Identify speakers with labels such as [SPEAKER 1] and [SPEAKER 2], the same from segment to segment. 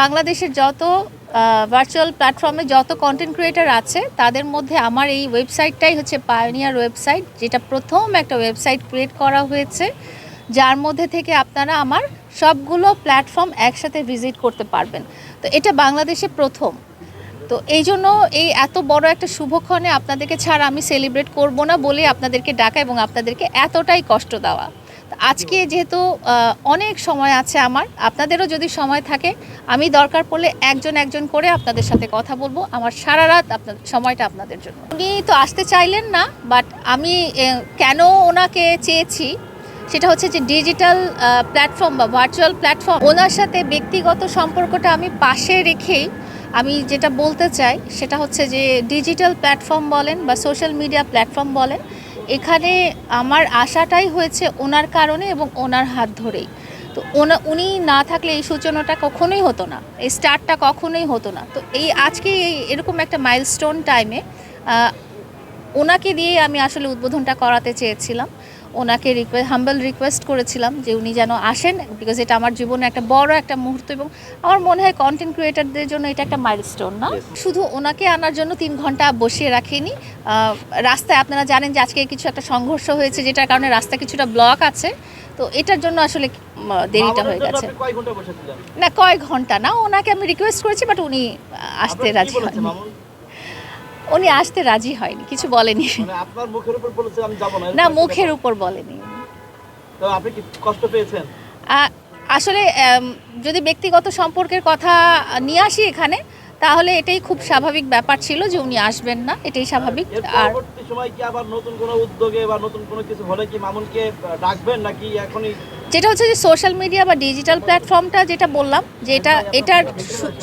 [SPEAKER 1] বাংলাদেশের যত ভার্চুয়াল প্ল্যাটফর্মে যত কন্টেন্ট ক্রিয়েটার আছে, তাদের মধ্যে আমার এই ওয়েবসাইটটাই হচ্ছে পায়োনিয়ার ওয়েবসাইট যেটা প্রথম একটা ওয়েবসাইট ক্রিয়েট করা হয়েছে, যার মধ্যে থেকে আপনারা আমার সবগুলো প্ল্যাটফর্ম একসাথে ভিজিট করতে পারবেন। তো এটা বাংলাদেশে প্রথম। তো এই জন্য এই এত বড় একটা শুভক্ষণে আপনাদেরকে ছাড়া আমি সেলিব্রেট করব না বলে আপনাদেরকে ডাকা এবং আপনাদেরকে এতটাই কষ্ট দেওয়া। আজকে যেহেতু অনেক সময় আছে আমার, আপনাদেরও যদি সময় থাকে, আমি দরকার পড়লে একজন একজন করে আপনাদের সাথে কথা বলব, আমার সারা রাত আপনাদের সময়টা আপনাদের জন্য। উনি তো আসতে চাইলেন না বাট আমি কেন ওনাকে চেয়েছি, সেটা হচ্ছে যে ডিজিটাল প্ল্যাটফর্ম বা ভার্চুয়াল প্ল্যাটফর্ম, ওনার সাথে ব্যক্তিগত সম্পর্কটা আমি পাশে রেখেই আমি যেটা বলতে চাই, সেটা হচ্ছে যে ডিজিটাল প্ল্যাটফর্ম বলেন বা সোশ্যাল মিডিয়া প্ল্যাটফর্ম বলেন এখানে আমার আশাটাই হয়েছে ওনার কারণে এবং ওনার হাত ধরেই। তো ওনা, উনি না থাকলে এই সূচনাটা কখনোই হতো না, এই স্টার্টটা কখনোই হতো না। তো এই আজকে এই এরকম একটা মাইলস্টোন টাইমে ওনাকে দিয়ে আমি আসলে উদ্বোধনটা করাতে চেয়েছিলাম। ওনাকে রিকোয়েস্ট হাম্বল রিকোয়েস্ট করেছিলাম যে উনি যেন আসেন বিকজ এটা আমার জীবনে একটা বড় একটা মুহূর্ত এবং আমার মনে হয় কন্টেন্ট ক্রিয়েটারদের জন্য এটা একটা মাইলস্টোন না? শুধু ওনাকে আনার জন্য তিন ঘণ্টা বসিয়ে রাখিনি। রাস্তায় আপনারা জানেন যে আজকে কিছু একটা সংঘর্ষ হয়েছে যেটার কারণে রাস্তা কিছুটা ব্লক আছে। তো এটার জন্য আসলে দেরিটা হয়ে গেছে।
[SPEAKER 2] না কয় ঘণ্টা
[SPEAKER 1] না ওনাকে আমি রিকোয়েস্ট করেছি বাট উনি আসতে রাজি হয়নি? উনি আসতে রাজি হয়নি কিছু বলেনি।
[SPEAKER 2] মানে আপনার মুখের উপর বলেছে আমি যাব না।
[SPEAKER 1] না মুখের উপর বলেনি।
[SPEAKER 2] তো আপনি কি কষ্ট পেয়েছেন?
[SPEAKER 1] আসলে যদি ব্যক্তিগত সম্পর্কের কথা নিয়ে আসি এখানে তাহলে এটাই খুব স্বাভাবিক ব্যাপার ছিল যে উনি আসবেন না এটাই স্বাভাবিক। আর
[SPEAKER 2] পরবর্তী সময় কি আবার নতুন কোনো উদ্যোগে বা নতুন কোনো কিছু হলে কি মামুনকে ডাকবেন নাকি এখনই?
[SPEAKER 1] যেটা হচ্ছে যে সোশ্যাল মিডিয়া বা ডিজিটাল প্ল্যাটফর্মটা যেটা বললাম যে এটা এটার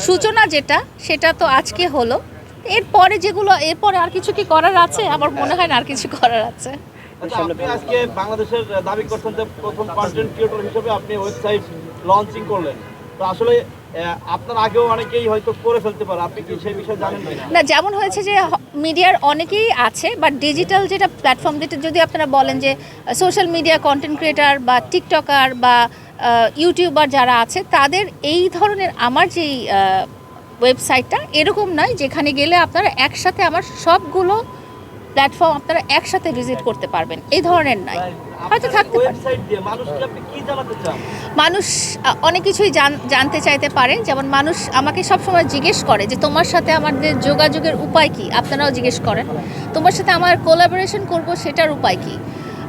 [SPEAKER 1] সূচনা যেটা সেটা তো আজকে হলো। এরপরে যেগুলো এরপরে আর কিছু কি করার আছে? আমার মনে হয় না আর কিছু করার আছে।
[SPEAKER 2] আচ্ছা আপনি আজকে বাংলাদেশের দাবি করছেন যে প্রথম কন্টেন্ট ক্রিয়েটর হিসেবে আপনি ওয়েবসাইট লঞ্চিং করলেন। তো আসলে আপনার আগেও অনেকেই হয়তো করে ফেলতে পারে। আপনি কি সেই বিষয়ে জানেন
[SPEAKER 1] না যেমন হয়েছে যে মিডিয়ার অনেকেই আছে বাট ডিজিটাল যেটা প্ল্যাটফর্ম যেটা যদি আপনারা বলেন যে সোশ্যাল মিডিয়া কন্টেন্ট ক্রিয়েটার বা টিকটকার বা ইউটিউবার যারা আছে তাদের এই ধরনের আমার যেই ওয়েবসাইটটা এরকম নয় যেখানে গেলে আপনারা একসাথে আমার সবগুলো প্ল্যাটফর্ম আপনারা একসাথে ভিজিট করতে পারবেন। এই ধরনের নয়। হয়তো থাকতে পারে। মানুষ অনেক কিছুই জান- জানতে চাইতে পারে। যেমন মানুষ আমাকে সবসময় জিজ্ঞেস করে যে তোমার সাথে আমাদের যোগাযোগের উপায় কি? আপনারাও জিজ্ঞেস করেন। তোমার সাথে আমার কোলাবোরেশন করব সেটার উপায় কি?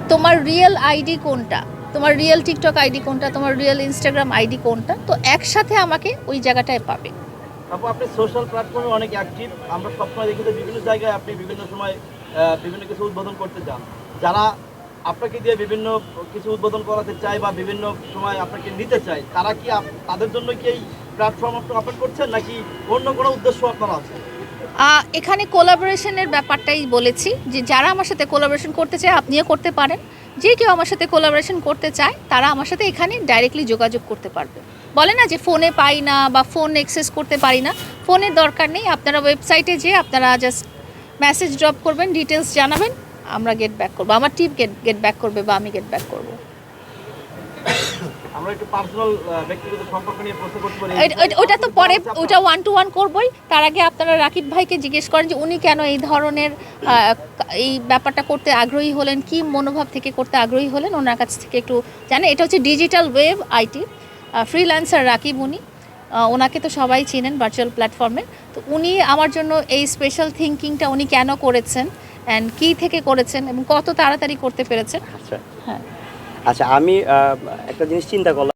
[SPEAKER 1] তোমার রিয়েল আইডি কোনটা? তোমার রিয়েল টিকটক আইডি কোনটা? তোমার রিয়েল ইনস্টাগ্রাম আইডি কোনটা? তো একসাথে আমাকে ওই জায়গাটায় পাবে।
[SPEAKER 2] তারপর আপনি সোশ্যাল প্ল্যাটফর্মে অনেক অ্যাক্টিভ আমরা সবসময় দেখি যে বিভিন্ন জায়গায় আপনি বিভিন্ন সময় বিভিন্ন কিছু উদ্বোধন করতে চান যারা আপনাকে দিয়ে বিভিন্ন কিছু উদ্বোধন করাতে চায় বা বিভিন্ন সময় আপনাকে নিতে চায়, তারা কি তাদের জন্য কি এই প্ল্যাটফর্ম আপনি ওপেন করছেন নাকি অন্য কোনো উদ্দেশ্য আপনার আছে?
[SPEAKER 1] এখানে কোলাবোরেশনের ব্যাপারটাই বলেছি যে যারা আমার সাথে কোলাবোরেশন করতে চায়, আপনিও করতে পারেন। যে কেউ আমার সাথে কোলাবোরেশন করতে চায়, তারা আমার সাথে এখানে ডাইরেক্টলি যোগাযোগ করতে পারবে। বলে না যে ফোনে পাই না বা ফোন অ্যাক্সেস করতে পারি না। ফোনের দরকার নেই। আপনারা ওয়েবসাইটে যেয়ে আপনারা জাস্ট মেসেজ ড্রপ করবেন ডিটেলস জানাবেন আমরা গেট ব্যাক করব। আমার টিম গেট গেট ব্যাক করবে বা আমি গেট ব্যাক করব। ওটা তো পরে ওটা ওয়ান টু ওয়ান করবই। তার আগে আপনারা রাকিব ভাইকে জিজ্ঞেস করেন যে উনি কেন এই ধরনের এই ব্যাপারটা করতে আগ্রহী হলেন কি মনোভাব থেকে করতে আগ্রহী হলেন ওনার কাছ থেকে একটু জানেন। এটা হচ্ছে digital web IT freelancer Rakib উনি। ওনাকে তো সবাই চেনেন ভার্চুয়াল প্ল্যাটফর্মে তো উনি আমার জন্য এই স্পেশাল থিঙ্কিংটা উনি কেন করেছেন অ্যান্ড কী থেকে করেছেন এবং কত তাড়াতাড়ি করতে পেরেছেন।
[SPEAKER 3] আচ্ছা।
[SPEAKER 1] হ্যাঁ।
[SPEAKER 3] আচ্ছা আমি একটা জিনিস চিন্তা করলাম।